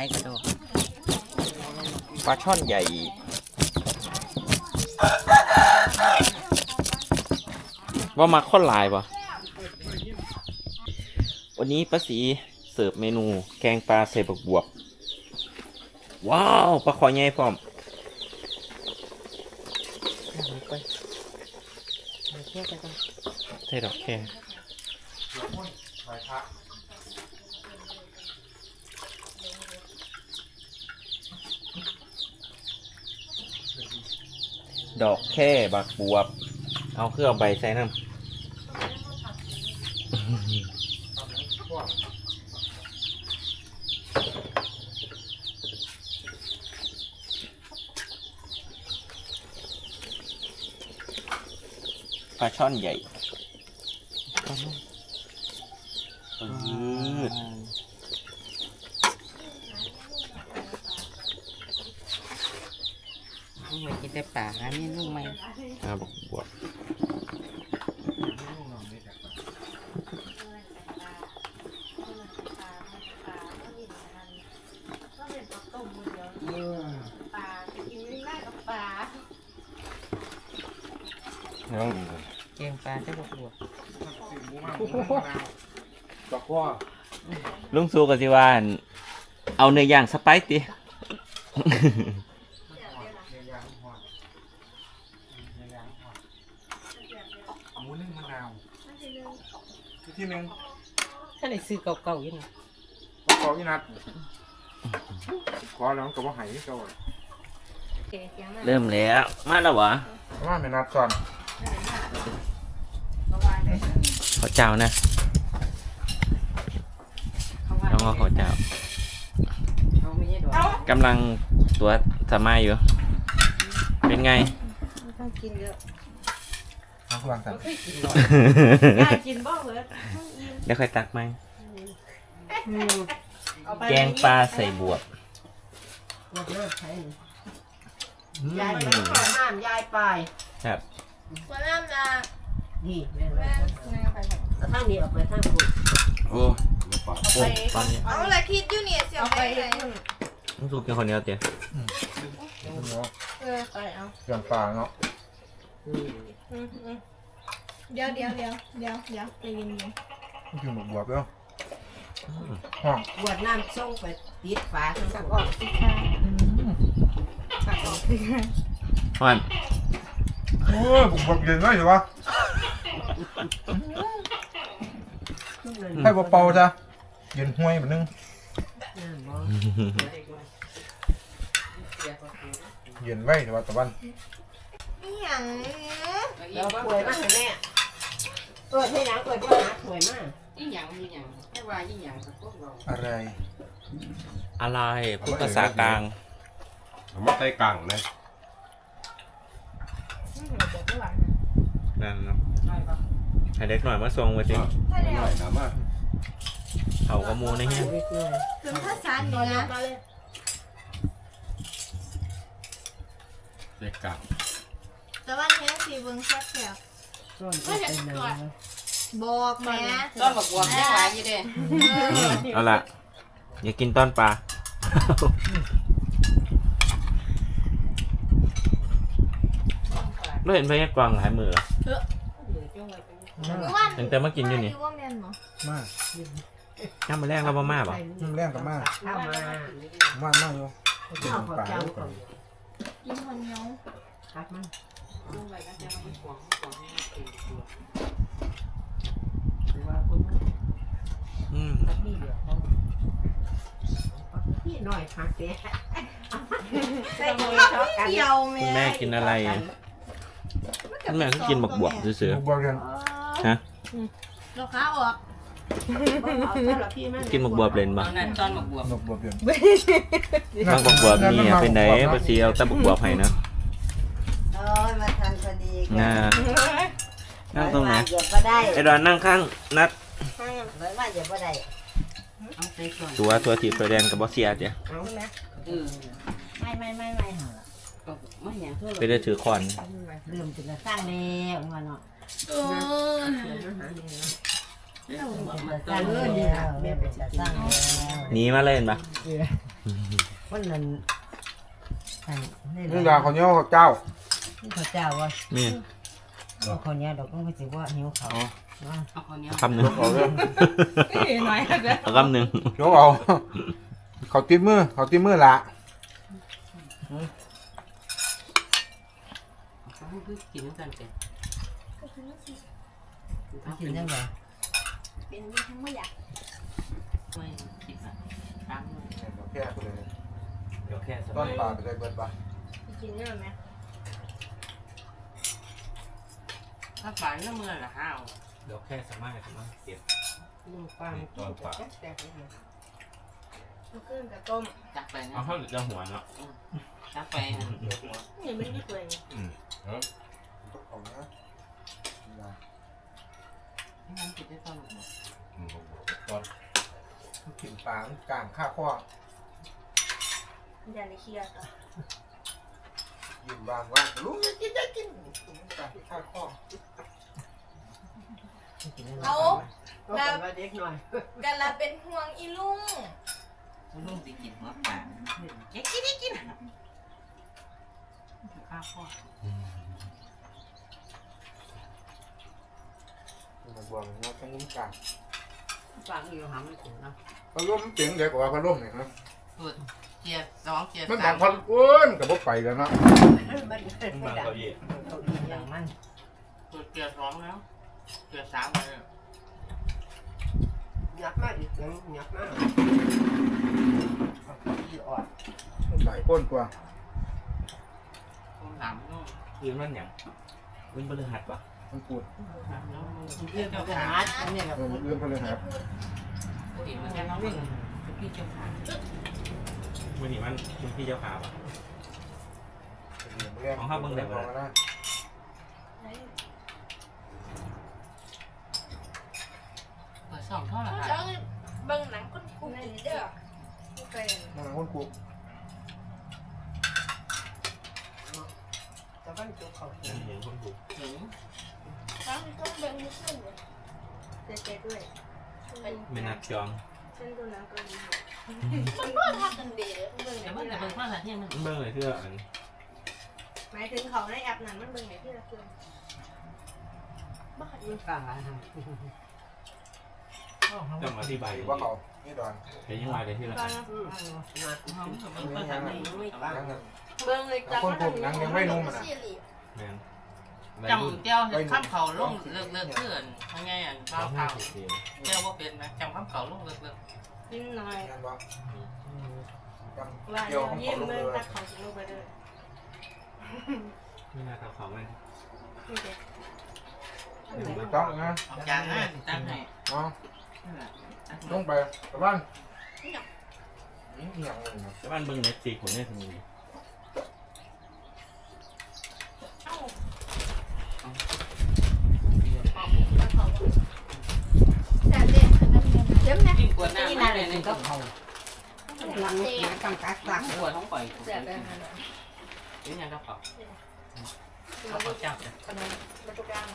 ายกระโดดปลาช่อนใหญ่ว่ามาข้อนลายปะวันนี้ป้าสีเสิร์ฟเมนูแกงปลาใส่บักบวบว้าวปลาคอใหญ่พร้อมเอาไปเอาแค่ไปก่อนใช่ดอกแค่ ดอกแค่บักบวบ เอาเครื่องใบใส่น้ำปลาช่อนใหญ่อืด ลูกไปกิน แต่ป่าหาเมนูใหม่อ่าบวกบวกน้องแกงปลาจะบวกบวกลุงสู้กับสิว่าอั่นเอาเนื้อย่างสไปซ์ติ หมูนึ่งมะนาว ที่หนึ่งถ้าได้ซื้อเก่าๆอยู่นะขอพี่นัดขอแล้วมันก็บ่ใหายเก่าเริ่มแล้ว มาแล้ววะว่าไม่นัดก่อนขอเจ้านะน้องก็ขอเจ้าเอาไม่ใช่ดอกกำลังตัวสสมายอยู่ เป็นไง ต้องกินเยอะ น้ำพลังกันยายกินบ้างเลยเดี๋ยวค่อยตักไหมเอาไปแกงปลาใส่บวบบวกเลิกใช้ยายไปขอน้ำยายไปครับคนน้ำจะนี่แม่นแม่แม่ไปเอาทางนี้ออกไปทางคุณโอ้โอ้ตอนนี้เอาอะไรคิดอยู่เนี่ยเสียวไปไหนต้องสู้กินคนเดียวเตี๋ยเออไปเอา เครื่องปลาเนาะ อืมอืมเดี๋ยวเดี๋ยวเดี๋ยวเดี๋ยวเดี๋ยวใจเย็นกินหมกบวบแล้วห้องบวดน้ำส่งไปติดฝาข้างๆสักบออนกสิค่ะสักออกสิค่ะวันโอ้ยผมบวบเย็นเลยเหรอวะให้เบาๆจ้ะเย็นห้วยแบบนึงน้ำบ่เย็นไว้แต่ว่าตะวันนี่หยั งเราถวยมาให้แม่เปิดให้น้ำเปิดว่าหาถวยมายิ่งหยังยิ่งหยังแค่ว่ายิ่งหยังกับพวกเราอะไรอะไรพูดภาษากลางผมมาใส่กลางนะนั่นเนาะให้เด็กหน่อยมาส่งมาสิถ้าเดี๋ยวหน่อยนะมาเขากระมูนะเฮียถึงภาษาเหนือใส่กลาง แต่ว่าเนี้ยสีเบิ้งแซ่บแซ่บส่วนก็เป็นน้ำบอกแม่ต้นบักบวบยังหลายอยู่เด้อืมเอาละอย่ากินต้อนปลาเราเห็นพยักกวางหลายมือเหรอว่าตั้งแต่มากินอยู่นี่ว่าแม่นเนาะมากน้ำมาแรกเราบ่มาป่ะน้ำแรงกับมากข้าวมามากมากอยู่กินข้าวปผัดลาเจ้าด้วยก่ก่ออนนกินคนเหนียวครับมัน ลงไปก็จะมาขวางขวางให้เก่งตัวหรือว่าคุณอืมตัดนี่เดี๋ยวเขาพี่หน่อยพักเด้ใส่ข้าวเดียวแม่คุณแม่กินอะไรอะคุณแม่ก็กินบักบวบซื้อหมกบวบเย็นเราขาออกๆกินบักบวบเล่นตบ่อนนั้นต้นบักบวบหมกบวบเย็นบางบักบวบนี่อะเป็นไดบ่สิเอาแต่บักบวบให้นะโอ้ยมาทันพอดีน่านั่งตรงไหนเหยียบก็ได้ไอ้ดอนนั่งข้างนัดไว้ว่าเหยียบก็ได้เอาใส่ก่อนตัวตัวถีบตัวแดงกับบ่เสียเจ้ะเอาไหมเออไม่ไม่ไม่ไม่เหรอก็ไม่หยังเท่าไหไปร่ได้ถือคอนเริ่มจะสร้างแล้วมาเนาะเออสร้างแล้วแม่จะสร้างแล้วหนีมาเล่นปะเวันนั้นอันนี่นี่ดาเขาวเหนี้ยวข้าวเจ้านี่เขาเจ้าว่าแม่นเอาคนเนี้ยดอกต้องไปสิว่าหิวเขาว่าเอาคนเนี้ยคำหนึ่งเอาเลยนี่หน่อยเด้อเอาคำหนึ่งยกเอา เขาติดมือ เขาติดมือละเขาคือกินกันแต่กินได้ไหมเป็นยังไม่อยากไม่กินอะตามเลยแค่ไปเลยเดี๋ยวแค่สต้บานยปลาไปเลยเบิดปลากินได้ไหม ถ้าไปน้ำเมื่อละห้าวเดี๋ยวแค่สบายผมว่าเสียบลุงป้าตอนปากแจ๊กเลยมันขึ้นกับต้มจักไปนะเอาเข้าจะหัวเนาะจักไปนะนี่ไม่ได้เปื่อยเอานะนั่นกินได้ตอนหมดอืมตอนกินปลากลางข้าข้ออย่าในเครียดอะ ยืนวางว่างลุงอยากกินอยากกินกลางข้าข้อกินได้ไหมเอาก็เป็นว่าเด็กหน่อยกันละเป็นห่วงอีลุงลุงไปกินหัวปลาเจ๊กินได้กินข้าวพ่อมันบวมเนาะทั้งมุ้งกลางฟังอยู่หามันถึงนะพัดลมเจ๋งเด็กกว่าพัดลมเนี่ยนะสุด เกียร์สองเกียร์มันสาบามงพัดโอ้ยมันกับพวกไปกันเนาะมันไม่บางดังเก้าอี้เขาดีอย่างมันสุดเกียร์สองแล้วเกียร์สามเลยยักมากอีกยังยักมากดีอ่อนใส่ก้นกว่าสามนู่นคืนมันอย่างมันบริหัดปะมันปูดสามนู่นเรื่องเจ้าจะขาหาอันนี้แบบเออมันเรื่องเขาเลยครับติดมันแค่น้องวิ่งพี่เจ้าขา มื่อนี้มันมันพี่เจ้าขาวปะเรื่องของข้าวเบิ่งได้บ่เอานะเปิดสองเท่าไหร่เขาจะเอาเบิ่งหนังคนคุมเด้อเคยมันคนกูจะต้องจุกเขานั่นเห็นคนถูกถึงทั้งต้องเบิ่งนิดนึงเลยเจ๊ด้วยไม่นัดจองฉันดูหนังเกาหลี มันก็ทักกันดีเลยเบิ่งแต่เนี่ยมันจะเป็นข้อหาที่มันเบิ่งเลยเพื่ออันหมายถึงเขาในแอปนั้นมันเบิ่งไหนที่ละเครื่องบ้ามันกลางอะไรจะมาอธิบายว่าเขานี่ดอนเป็นยังไงเลยที่ละตออันนนั้นห้องกับมันก็ทำให้ไม่นั่งกันเบิ่งเลยจ้าคนผมนั่งยังไม่นุ่มอะซีรีส์แมน จำเจ้าข้ามเขาลงเลิกเลิกเพื่อนยังไงอะร้ข้าอวงห้าเขาสิบสี่เจ้าว่าเป็นไหมจำข้ามเขาลงเลิกเลิกนิดหน่อยนั่นบ่จำว่าเกี่ยวของเยี่ยเขามลงเบิ่งเลตัยกเขาสิลงไปเลยไม่น่าทำเขาไหมนี่เด็กต้องนะเอาจานหน้าตั้งให้เนาะลงไปกลับบ้านนี่อย่างหนึ่งนะแต่บ้านเบิ่งเน็ตฟลิกคนเนี่ยทำยังไง แต่เด็กเดี๋ยวนะ ยิ่งกว่าหน้า นี่ ไม่ นาเลเลยยในถึงก็ก็เขาหลังนี้กางกักตักหัวท้องปล่อยเสียไปนะนี่ยังกระเป๋าเขาเขาจับขนมบรรจุกลาง